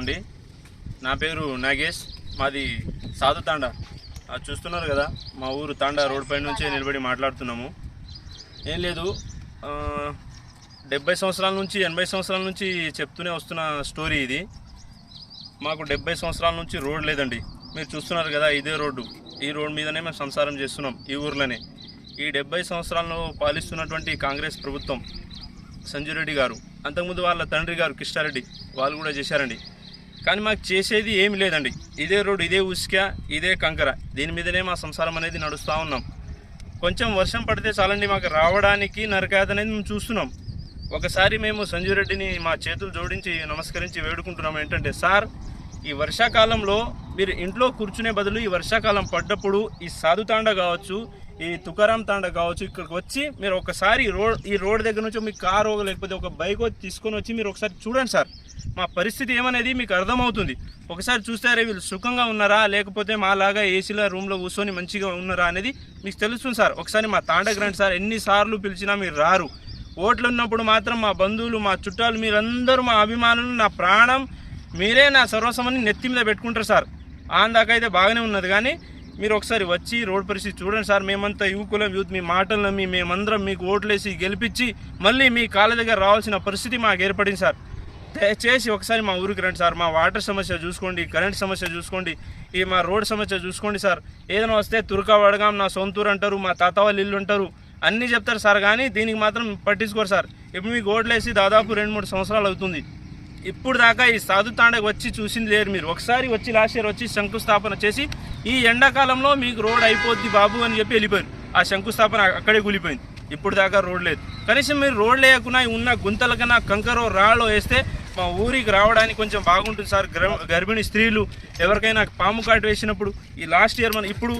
అండి నా పేరు నాగేష్. మాది సాధు తాండా. అది చూస్తున్నారు కదా మా ఊరు తాండా రోడ్ పై నుంచే నిలబడి మాట్లాడుతున్నాము. ఏం లేదు డెబ్బై సంవత్సరాల నుంచి ఎనభై సంవత్సరాల నుంచి చెప్తూనే వస్తున్న స్టోరీ ఇది. మాకు డెబ్బై సంవత్సరాల నుంచి రోడ్ లేదండి. మీరు చూస్తున్నారు కదా ఇదే రోడ్డు. ఈ రోడ్ మీదనే మేము సంసారం చేస్తున్నాం ఈ ఊర్లోనే. ఈ డెబ్బై సంవత్సరాలను పాలిస్తున్నటువంటి కాంగ్రెస్ ప్రభుత్వం సంజయ్ రెడ్డి గారు అంతకుముందు వాళ్ళ తండ్రి గారు కృష్ణారెడ్డి వాళ్ళు కూడా చేశారండి. కానీ మాకు చేసేది ఏమి లేదండి. ఇదే రోడ్డు ఇదే ఉసుక ఇదే కంకర. దీని మీదనే మా సంసారం అనేది నడుస్తూ ఉన్నాం. కొంచెం వర్షం పడితే చాలండి మాకు రావడానికి నరకాయత అనేది మేము చూస్తున్నాం. ఒకసారి మేము సంజీవ్ రెడ్డిని మా చేతులు జోడించి నమస్కరించి వేడుకుంటున్నాం ఏంటంటే సార్ ఈ వర్షాకాలంలో మీరు ఇంట్లో కూర్చునే బదులు ఈ వర్షాకాలం పడ్డప్పుడు ఈ సాధు తాండ కావచ్చు ఈ తుకారాం తాండ కావచ్చు ఇక్కడికి వచ్చి మీరు ఒకసారి రోడ్ ఈ రోడ్ దగ్గర నుంచి మీ కారు లేకపోతే ఒక బైక్ తీసుకొని వచ్చి మీరు ఒకసారి చూడండి సార్. మా పరిస్థితి ఏమనేది మీకు అర్థమవుతుంది. ఒకసారి చూస్తారే వీళ్ళు సుఖంగా ఉన్నారా? లేకపోతే మాలాగా ఏసీలో రూమ్లో కూర్చొని మంచిగా ఉన్నారా అనేది మీకు తెలుస్తుంది సార్. ఒకసారి మా తాండకు రండి సార్ ఎన్నిసార్లు పిలిచినా మీరు రారు. ఓట్లు ఉన్నప్పుడు మాత్రం మా బంధువులు మా చుట్టాలు మీరందరూ మా అభిమానులు నా ప్రాణం మీరే నా సర్వస్వమని నెత్తి మీద పెట్టుకుంటారు సార్. ఆందాకైతే అయితే బాగానే ఉన్నది కానీ మీరు ఒకసారి వచ్చి రోడ్ పరిస్థితి చూడండి సార్. మేమంతా యువకులం యూత్ మీ మాటలు నమ్మి మేమందరం మీకు ఓట్లేసి గెలిపించి మళ్ళీ మీ కాళ్ళ దగ్గర రావాల్సిన పరిస్థితి మాకు ఏర్పడింది సార్. దయచేసి ఒకసారి మా ఊరికి రండి సార్. మా వాటర్ సమస్య చూసుకోండి కరెంట్ సమస్య చూసుకోండి ఈ మా రోడ్ సమస్య చూసుకోండి సార్. ఏదైనా వస్తే తురకా వడగాం నా సొంతూరు అంటారు మా తాత వాళ్ళు ఇల్లు ఉంటారు అన్నీ చెప్తారు సార్. కానీ దీనికి మాత్రం పట్టించుకోరు సార్. ఇప్పుడు మీకు ఓట్లేసి దాదాపు రెండు మూడు సంవత్సరాలు అవుతుంది. ఇప్పుడు దాకా ఈ సాధు తాండకు వచ్చి చూసింది లేరు మీరు. ఒకసారి వచ్చి లాస్ట్ ఇయర్ వచ్చి శంకుస్థాపన చేసి ఈ ఎండాకాలంలో మీకు రోడ్ అయిపోద్ది బాబు అని చెప్పి వెళ్ళిపోయారు. ఆ శంకుస్థాపన అక్కడే కూలిపోయింది. ఇప్పుడు దాకా రోడ్ లేదు. కనీసం మీరు రోడ్ లేకుండా ఉన్న గుంతల కన్నా కంకరో రాళ్ళో వేస్తే మా ఊరికి రావడానికి కొంచెం బాగుంటుంది సార్. గర్భిణీ స్త్రీలు ఎవరికైనా పాము కాటు వేసినప్పుడు ఈ లాస్ట్ ఇయర్ మన ఇప్పుడు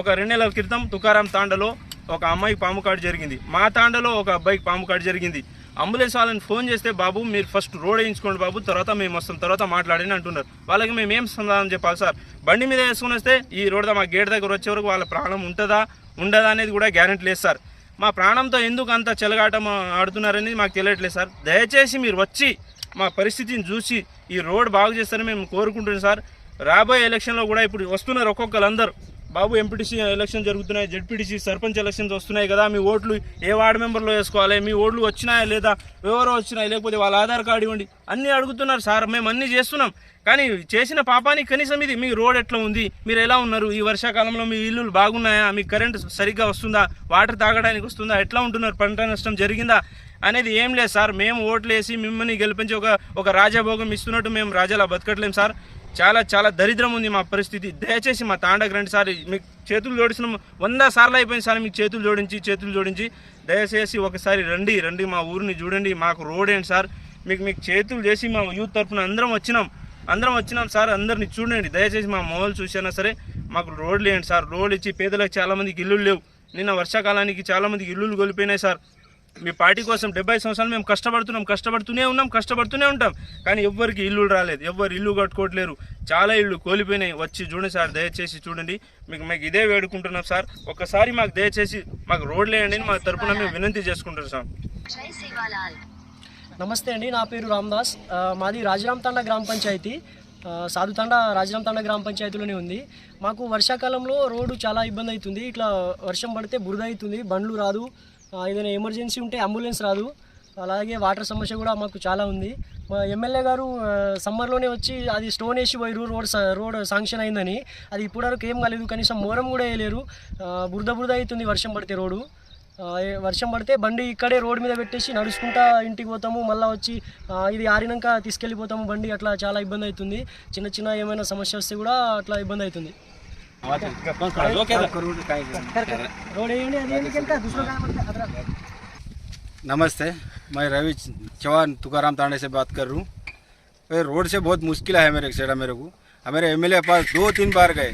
ఒక రెండు నెలల క్రితం తుకారాం తాండలో ఒక అమ్మాయికి పాము కాటు జరిగింది. మా తాండలో ఒక అబ్బాయికి పాము కాటు జరిగింది. అంబులెన్స్ వాళ్ళని ఫోన్ చేస్తే బాబు మీరు ఫస్ట్ రోడ్ వేయించుకోండి బాబు తర్వాత మేము వస్తాం తర్వాత మాట్లాడని అంటున్నారు. వాళ్ళకి మేము ఏం సమాధానం చెప్పాలి సార్? బండి మీద వేసుకుని వస్తే ఈ రోడ్ మా గేట్ దగ్గర వచ్చే వరకు వాళ్ళ ప్రాణం ఉంటుందా ఉండదా అనేది కూడా గ్యారెంటీ లేదు సార్. మా ప్రాణంతో ఎందుకు అంత చెలగాటం ఆడుతున్నారనేది మాకు తెలియట్లేదు సార్. దయచేసి మీరు వచ్చి మా పరిస్థితిని చూసి ఈ రోడ్ బాగు చేస్తారని మేము కోరుకుంటున్నాం సార్. రాబోయే ఎలక్షన్లో కూడా ఇప్పుడు వస్తున్నారు ఒక్కొక్కరు బాబు ఎంపీటీసీ ఎలక్షన్ జరుగుతున్నాయి జడ్పీటీసీ సర్పంచ్ ఎలక్షన్స్ వస్తున్నాయి కదా మీ ఓట్లు ఏ వార్డు మెంబర్లో వేసుకోవాలి మీ ఓట్లు వచ్చినాయా లేదా ఎవరో వచ్చినాయి లేకపోతే వాళ్ళ ఆధార్ కార్డు ఇవ్వండి. అన్నీ అడుగుతున్నారు సార్ మేము అన్నీ చేస్తున్నాం. కానీ చేసిన పాపానికి కనీసం ఇది మీ రోడ్ ఎట్లా ఉంది మీరు ఎలా ఉన్నారు ఈ వర్షాకాలంలో మీ ఇల్లులు బాగున్నాయా మీ కరెంట్ సరిగ్గా వస్తుందా వాటర్ తాగడానికి వస్తుందా ఎట్లా ఉంటున్నారు పంట నష్టం జరిగిందా అనేది ఏం లేదు సార్. మేము ఓట్లు వేసి మిమ్మల్ని గెలిపించి ఒక ఒక రాజభోగం ఇస్తున్నట్టు మేము రాజాలా బతకట్లేం సార్. చాలా చాలా దరిద్రం ఉంది మా పరిస్థితి. దయచేసి మా తాండకు రెండుసారి మీకు చేతులు జోడించిన వంద సార్లు అయిపోయిన సార్ మీకు చేతులు జోడించి చేతులు జోడించి. దయచేసి ఒకసారి రండి రండి మా ఊరిని చూడండి. మాకు రోడ్ ఏంటి సార్? మీకు మీకు చేతులు చేసి మా యూత్ తరఫున అందరం వచ్చినాం. అందరం వచ్చినాం సార్. అందరిని చూడండి. దయచేసి మా మొబైల్ చూసినా సరే మాకు రోడ్లు ఏంటి సార్? రోడ్లు ఇచ్చి పేదలకు చాలామందికి ఇల్లులు లేవు. నిన్న వర్షాకాలానికి చాలామందికి ఇల్లులు కోల్పోయినాయి సార్. మీ పార్టీ కోసం డెబ్బై సంవత్సరాలు మేము కష్టపడుతున్నాం కష్టపడుతూనే ఉన్నాం కష్టపడుతూనే ఉంటాం. కానీ ఎవ్వరికి ఇల్లు రాలేదు ఎవ్వరు ఇల్లు కట్టుకోవట్లేరు. చాలా ఇల్లు కోల్పోయినాయి. వచ్చి చూడండి సార్ దయచేసి చూడండి. మీకు మీకు ఇదే వేడుకుంటున్నాం సార్. ఒక్కసారి మాకు దయచేసి మాకు రోడ్లు వేయండి అని మా తరపున మేము వినంతి చేసుకుంటాం సార్. నమస్తే అండి నా పేరు రామ్దాస్. మాది రాజరామ్ తండ గ్రామ పంచాయతీ. సాధుతండ రాజరాంతండ రాజరామ్ గ్రామ పంచాయతీలోనే ఉంది. మాకు వర్షాకాలంలో రోడ్డు చాలా ఇబ్బంది అవుతుంది. ఇట్లా వర్షం పడితే బురద అవుతుంది బండ్లు రాదు. ఏదైనా ఎమర్జెన్సీ ఉంటే అంబులెన్స్ రాదు. అలాగే వాటర్ సమస్య కూడా మాకు చాలా ఉంది. మా ఎమ్మెల్యే గారు సమ్మర్లోనే వచ్చి అది స్టోన్ వేసి పోయారు రోడ్ రోడ్ శాంక్షన్ అయిందని. అది ఇప్పటివరకు ఏం కాలేదు. కనీసం మోరం కూడా వేయలేరు. బురద బురద అవుతుంది వర్షం పడితే రోడ్డు. వర్షం పడితే బండి ఇక్కడే రోడ్ మీద పెట్టేసి నడుచుకుంటా ఇంటికి పోతాము. మళ్ళీ వచ్చి ఇది ఆరినాక తీసుకెళ్ళిపోతాము. బండి అట్లా చాలా ఇబ్బంది అవుతుంది. చిన్న చిన్న ఏమైనా సమస్య వస్తే కూడా అట్లా ఇబ్బంది అవుతుంది. नमस्ते मैं रवि चौहान तुकाराम थाने से बात कर रहा हूँ। रोड से बहुत मुश्किल है मेरे सेटा मेरे को। हमारे एमएलए पास दो तीन बार गए।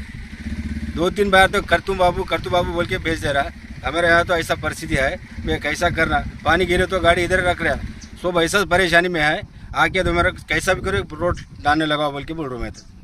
दो तीन बार तो करतू बाबू करतू बाबू बोल के भेज दे रहा है। हमारे यहाँ तो ऐसा परिस्थिति है मैं कैसा करना? पानी गिरे तो गाड़ी इधर रख रहा सब ऐसा परेशानी में है। आके तो मेरा कैसा भी करो रोड डालने लगा बोल के बोल रहा हूँ मैं तो।